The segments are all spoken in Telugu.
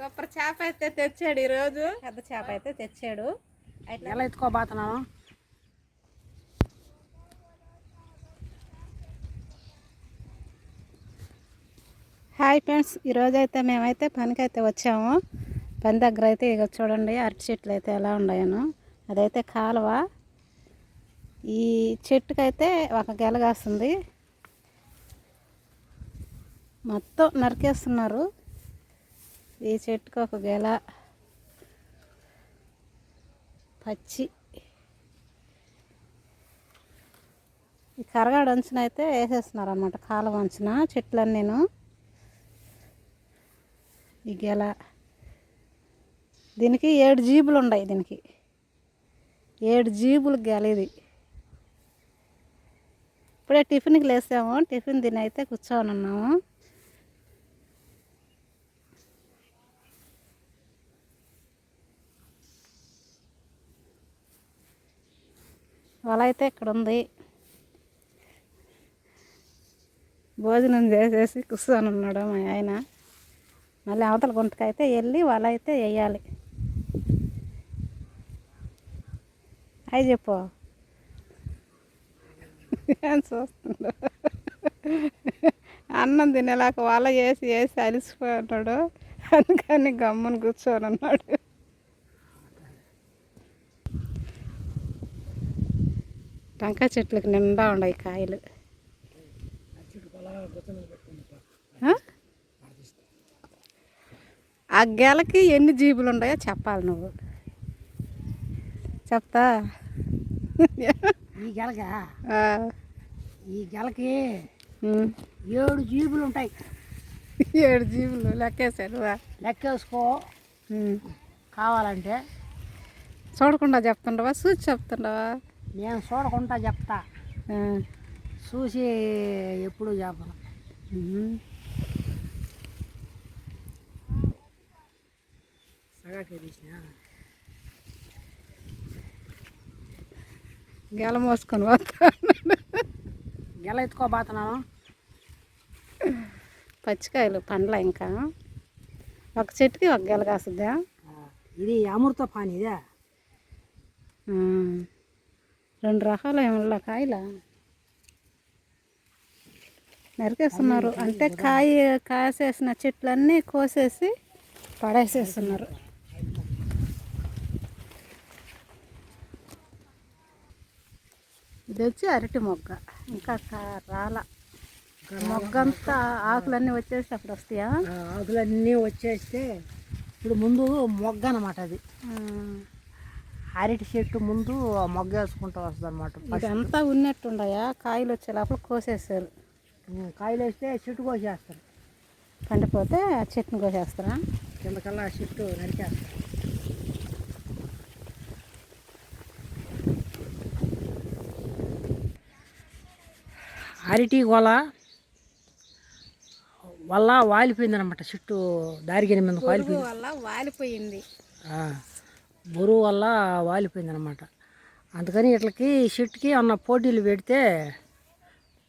సూపర్ చేప అయితే తెచ్చాడు ఈరోజు. పెద్ద చేప అయితే తెచ్చాడు. అయితే ఎలా ఎత్తుకోబోతున్నాను హాయ్ ఫ్రెండ్స్ ఈరోజు అయితే మేమైతే పనికి అయితే వచ్చాము. పని దగ్గర అయితే ఇక చూడండి అరటి చెట్లు అయితే ఎలా ఉన్నాయను. అదైతే కాలువ. ఈ చెట్టుకైతే ఒక గెల కాస్తుంది మొత్తం నరికేస్తున్నారు. ఈ చెట్టుకు ఒక గెల. పచ్చి. ఈ కరగాడ అంచున అయితే వేసేస్తున్నారు అన్నమాట కాలువ అంచున చెట్లన్నీను. ఈ గెల. దీనికి ఏడు జీబులు ఉన్నాయి దీనికి. ఏడు జీబులు గెల ఇది. ఇప్పుడే టిఫిన్కి లేసాము టిఫిన్ తిని అయితే కూర్చోనున్నాము. వల అయితే ఇక్కడ ఉంది భోజనం చేసేసి కూర్చొని ఉన్నాడు మా ఆయన. మళ్ళీ అవతల గుంటకైతే వెళ్ళి వల అయితే వేయాలి. అయి చెప్పు. ఏం చూస్తుండు అన్నం తినేలాక వల వేసి వేసి అలిసిపోయి ఉన్నాడు. అందుకని గమ్మున కూర్చొని ఉన్నాడు టెంకాయ చెట్లకు నిండా ఉన్నాయి కాయలు. ఆ? గెలకి ఎన్ని జీబులు ఉన్నాయో చెప్పాలి నువ్వు. చెప్తా? ఈ గెలగా ఆ, ఈ గెలకి. ఏడు జీబులు ఉంటాయి. ఏడు జీబులు లెక్కేశారు వా. లెక్కేసుకో. కావాలంటే చూడకుండా చెప్తుండవా? చూసి చెప్తుండవా? నేను చూడకుండా చెప్తా. చూసి ఎప్పుడు చెప్పను. గెల మోసుకొని పోతా. గెల ఎత్తుకోబోతున్నాను పచ్చికాయలు పండ్ల ఇంకా. ఒక చెట్టుకి ఒక గెల కాస్తుందా? ఇది అమృత పాని ఇదే. రెండు రకాలు ఏమన్నా కాయల? నరికేస్తున్నారు. అంటే కాయ కాసేసిన చెట్లన్నీ కోసేసి పడేసేస్తున్నారు. ఇది వచ్చి అరటి మొగ్గ. ఇంకా రాల. మొగ్గంతా ఆకులన్నీ వచ్చేసి అప్పుడు వస్తాయా? ఆకులన్నీ వచ్చేస్తే ఇప్పుడు ముందు మొగ్గ అనమాట అది. అరటి చెట్టు ముందు ఆ మొగ్గ వేసుకుంటూ వస్తుంది అనమాట ఇదంతా ఉన్నట్టుండయా? కాయలు వచ్చే లోపల కోసేసారు కాయలు వేస్తే చెట్టు కోసేస్తారు. పండిపోతే ఆ చెట్టుని కోసేస్తారా? కిందకల్లా ఆ చెట్టు నరికేస్తారు. అరటి గోల వల్ల వాలిపోయింది అనమాట చెట్టు దారిగిన మీద వాలిపోయింది. వల్ల వాలిపోయింది. ఆ, బరువు వల్ల వాలిపోయింది అనమాట అందుకని ఇట్లకి షిట్కి అన్న పోటీలు పెడితే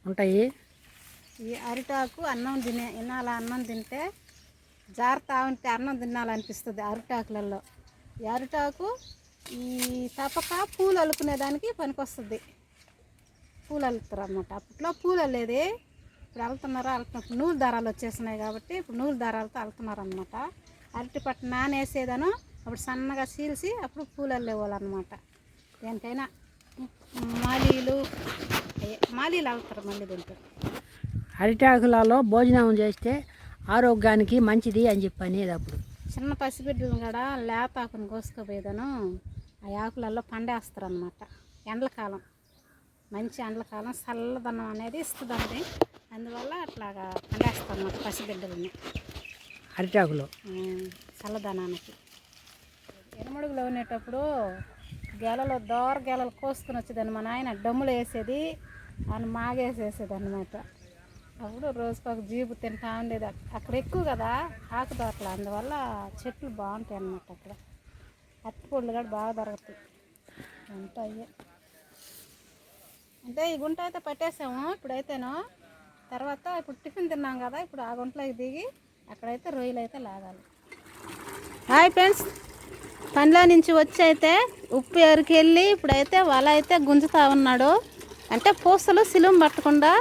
ఉంటాయి. ఈ అరిటాకు అన్నం తినే ఇన్నాళ్ళ అన్నం తింటే జారుతా ఉంటే అన్నం తినాలనిపిస్తుంది అరిటాకులలో. ఈ అరిటాకు ఈ తపక పూలు అలుకునేదానికి పనికొస్తుంది. పూలు అల్లుతారు అనమాట అప్పట్లో పూలు అల్లేది. ఇప్పుడు అల్లుతున్నారు అల్లుతున్నారు నూలు దారాలు వచ్చేసినాయి కాబట్టి ఇప్పుడు నూలు దారాలతో అల్లుతున్నారు అనమాట అరటి పట్టు నానేసేదను అప్పుడు సన్నగా చీల్చి అప్పుడు పూలు అల్లేవాళ్ళు అనమాట దేనికైనా మాలీలు మాలీలు అల్లుతారు మళ్ళీ దీంట్లో. అరిటాకులలో భోజనం చేస్తే ఆరోగ్యానికి మంచిది అని చెప్పి అనేది అప్పుడు. చిన్న పసిబిడ్డలను కూడా లేతాకుని కోసుకుపోయేదను. ఆ ఆకులలో పండేస్తారు అనమాట ఎండలకాలం మంచి ఎండలకాలం చల్లదనం అనేది ఇస్తుందండి. అందువల్ల అట్లాగా పండేస్తాం అన్నమాట పసిబిడ్డలని. అరిటాకులో. చల్లదనానికి. ఎనమడుగులో ఉండేటప్పుడు గెలలు దోర గెలలు కోసుకుని వచ్చేదాన్ని. మా నాయన డమ్ములు వేసేది అని మాగేసేసేది అనమాట అప్పుడు రోజుకు ఒక జీబు తింటా ఉండేది. అక్కడ ఎక్కువ కదా ఆకు తోటలు అందువల్ల చెట్లు బాగుంటాయి అన్నమాట అక్కడ. అరటిపళ్ళు కూడా బాగా దొరుకుతాయి. ఉంటాయి అంటే ఈ గుంట అయితే పట్టేసాము ఇప్పుడైతేను. తర్వాత ఇప్పుడు టిఫిన్ తిన్నాం కదా ఇప్పుడు ఆ గుంటలోకి దిగి అక్కడైతే రొయ్యలు అయితే లాగాలి. Hi friends. పనిలో నుంచి వచ్చి అయితే ఉప్పు ఎరికెళ్ళి ఇప్పుడైతే వల అయితే గుంజుతా ఉన్నాడు. అంటే పూసలు సిలుం పట్టకుండా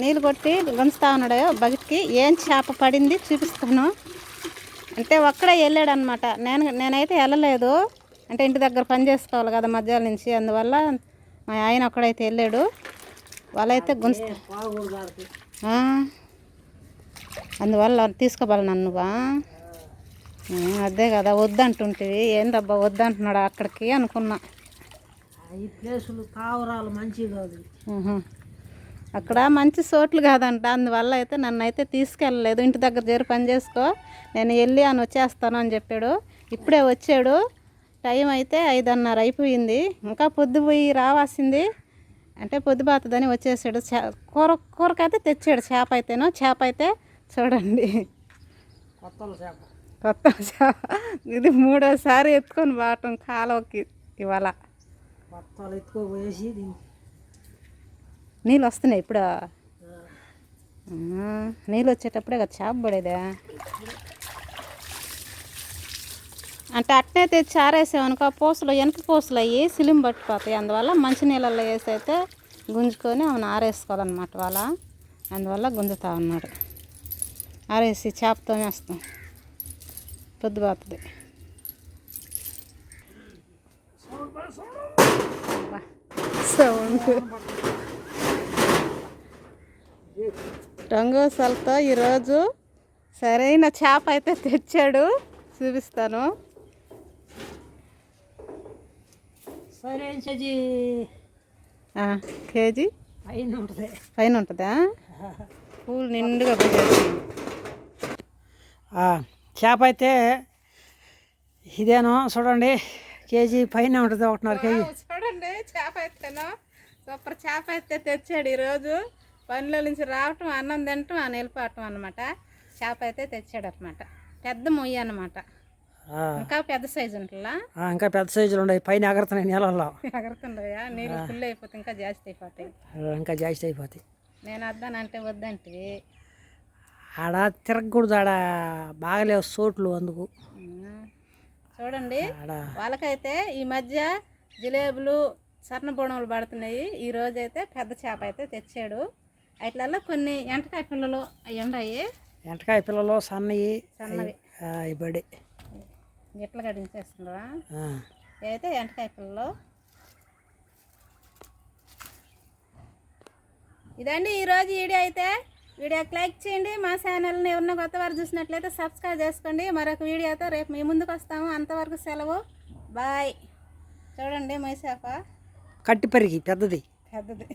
నీళ్ళు కొట్టి గుంజుతా ఉన్నాడు. బకెట్కి ఏం చేప పడింది చూపిస్తాను. అంటే ఒక్కడే వెళ్ళాడు అనమాట నేను నేనైతే వెళ్ళలేదు. అంటే ఇంటి దగ్గర పని చేసుకోవాలి కదా మధ్యాహ్నం నుంచి. అందువల్ల మా ఆయన ఒక్కడైతే వెళ్ళాడు. వాళ్ళైతే గుంజుతా అందువల్ల తీసుకోవాలి నన్నువా అదే కదా వద్దంటుంటివి. ఏందబ్బా వద్దంటున్నాడు అక్కడికి అనుకున్నా. ఈ ప్లేసులు తావరాలు మంచివి కాదు. అక్కడ మంచి చోట్లు కాదంట. అందువల్ల అయితే నన్ను అయితే తీసుకెళ్ళలేదు. ఇంటి దగ్గర చేరి పని చేసుకో. నేను వెళ్ళి అని వచ్చేస్తాను అని చెప్పాడు. ఇప్పుడే వచ్చాడు. టైం అయితే ఐదున్నర అయిపోయింది. ఇంకా పొద్దుపోయి రావాల్సింది. అంటే పొద్దుబాతదని వచ్చేసాడు. చే- కూర కూరకైతే తెచ్చాడు. చేప అయితేనో చేప అయితే చూడండి. కొత్తలు చేప. కొత్త ఇది మూడోసారి ఎత్తుకొని బాటం కాలువకి ఇవాళ. నీళ్ళు వస్తున్నాయి ఇప్పుడు? నీళ్ళు వచ్చేటప్పుడే కదా చేప పడేదా? అంటే అట్నే తెచ్చి ఆరేసామనుకో ఆ పూసలు వెనక పూసలు అయ్యి సిలిం పట్టిపోతాయి. అందువల్ల మంచి నీళ్ళల్లో వేసి అయితే గుంజుకొని ఆమెను ఆరేసుకోవాలన్నమాట వాళ్ళ అందువల్ల గుంజుతా ఉన్నాడు. ఆరేసి చేపతో వేస్తాం పొద్దుపోతుంది సౌండ్. రంగోసలతో ఈరోజు సరైన చేప అయితే తెచ్చాడు. చూపిస్తాను. కేజీ? పైన ఉంటుంది. పైన ఉంటుందా? పూలు నిండుగా పెట్టేసి చేప అయితే ఇదేనో చూడండి. కేజీ పైన ఉంటుంది ఒకటిన్నర కేజీ. చూడండి చేప అయితేనో. సూపర్ చేప అయితే తెచ్చాడు ఈరోజు. పనిలో నుంచి రావటం అన్నం తినటం అని వెళ్ళిపోవటం అనమాట చేప అయితే తెచ్చాడు అనమాట పెద్ద మొయ్య అనమాట ఇంకా పెద్ద సైజు ఉంటుందా? ఇంకా పెద్ద సైజులు ఉన్నాయి. పైన ఎగరుతున్నాయి నీళ్ళల్లో. ఎగరుతుండయా నీళ్ళు ఫుల్ అయిపోతే ఇంకా జాస్తి అయిపోతాయి. ఇంకా జాస్తి అయిపోతాయి. నేను వద్దానంటే వద్దంటే ఆడ తిరగకూడదు ఆడ బాగలేవు చోట్లు అందుకు. చూడండి వాళ్ళకైతే ఈ మధ్య జిలేబులు సన్న బోణములు పడుతున్నాయి. ఈ రోజు అయితే పెద్ద చేప అయితే తెచ్చాడు. వాటిలలో కొన్ని ఎంటకాయ పిల్లలు అవి ఉన్నాయి ఎంటకాయ పిల్లలు సన్నయి సన్నవి. ఇబడి గిట్ల గడించేస్తుండ్రా ఇవైతే ఎంటకాయ పిల్లలు. ఇదండి ఈరోజు వీడియో అయితే. వీడియోకి లైక్ చేయండి. మా ఛానల్ని ఎవరన్నా కొత్త వారు చూసినట్లయితే సబ్స్క్రైబ్ చేసుకోండి. మరొక వీడియోతో రేపు మీ ముందుకు వస్తాము. అంతవరకు సెలవు. బాయ్. చూడండి మైసాప. కట్టి పెరిగి పెద్దది. పెద్దది.